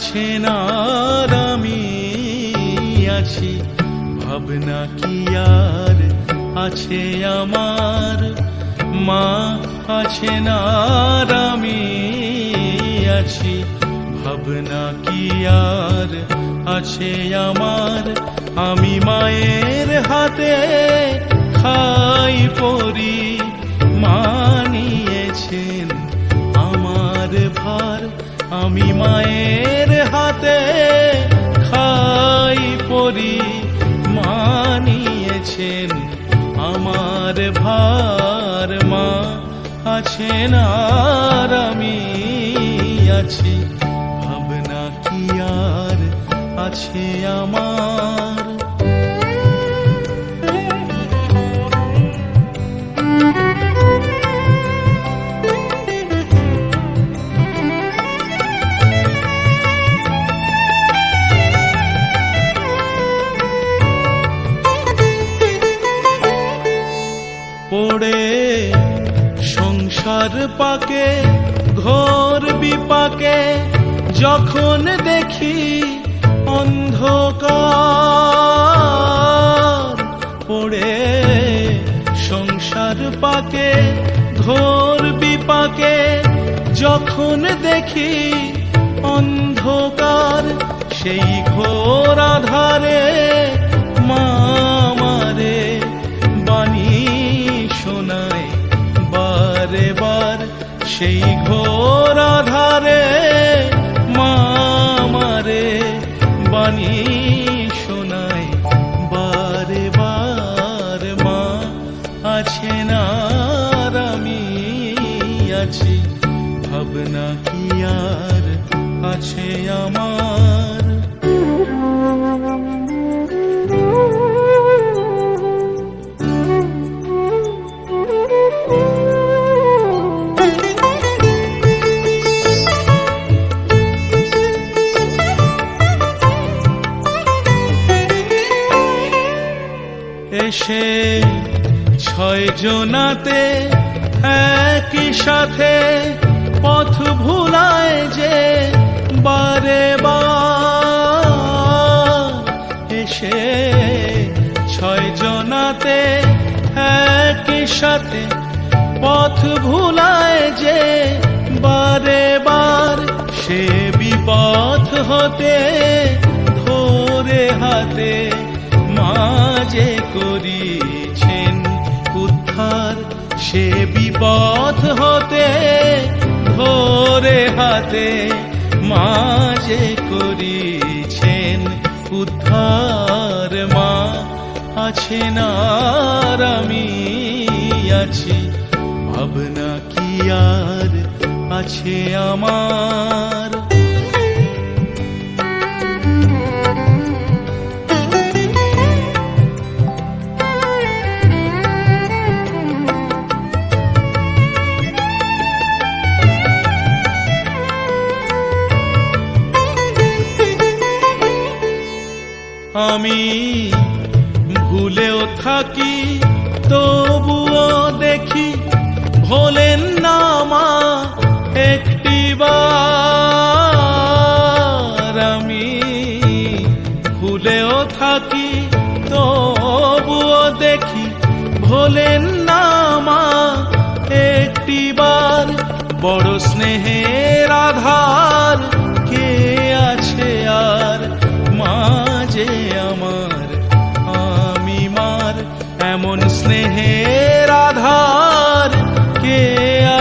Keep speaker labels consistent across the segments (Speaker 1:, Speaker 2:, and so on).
Speaker 1: আছেন আর আমি আছি। ভাবনা কি আর আছে আমার? মা আছেন আর আমি আছি। ভাবনা কি আর আছে আমার? আমি মায়ের হাতে খাই পরি। মানিয়েছেন আমার ভার। আমি মায়ের হাতে খাই পরি, মানিয়েছেন আমার ভার মা। আছেন আর আমি আছি, ভাবনা কি আর আছে আমার? পড়ে, সংসার পাকে, ঘোর বিপাকে, যখন দেখি অন্ধকার পড়ে, সংসার পাকে, ঘোর বিপাকে, যখন দেখি অন্ধকার, সেই ঘোর আধারে মা শোনায় বারে বার মা আছেন আর আমি আছি। ভাবনা কি আর আছে আমার? এসে ছয় জনাতে একই সাথে পথ ভুলায় যে বার। এসে ছয় জনাতে একই সাথে পথ ভুলায় যে বারে বার। সে বিপথ হতে ধরে হাতে মাঝে করিছেন। উদ্ধার সে বিপথ হতে, ধরে হাতে মাঝে করিছেন। উদ্ধার মা আছেন আর আমি আছি। ভাবনা কি আর আছে আমার? আমি ভুলেও থাকি, তবুও দেখি ভোলেন না মা একটি আমি ভুলেও থাকি, তবুও দেখি ভোলেন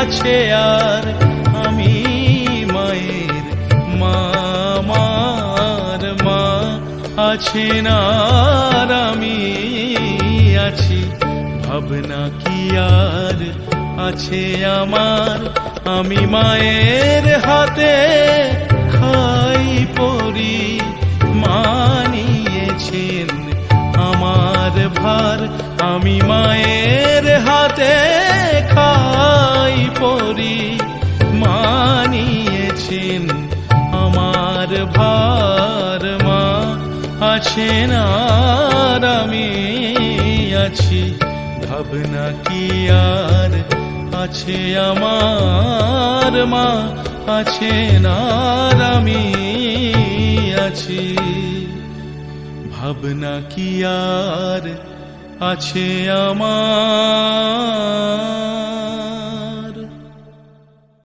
Speaker 1: আছে আর আমি মায়ের মা, মার মা আছেন আর আমি আছি। ভাবনা কি আর আছে আমার? আমি মায়ের হাতে খাই পরি, মানিয়েছেন আমার ভার। আমি মায়ের আছেন আর আমি আছি। ভাবনা কি আর আছে আমার মা? আছেন আর আমি আছি। ভাবনা কি আর আছে আমার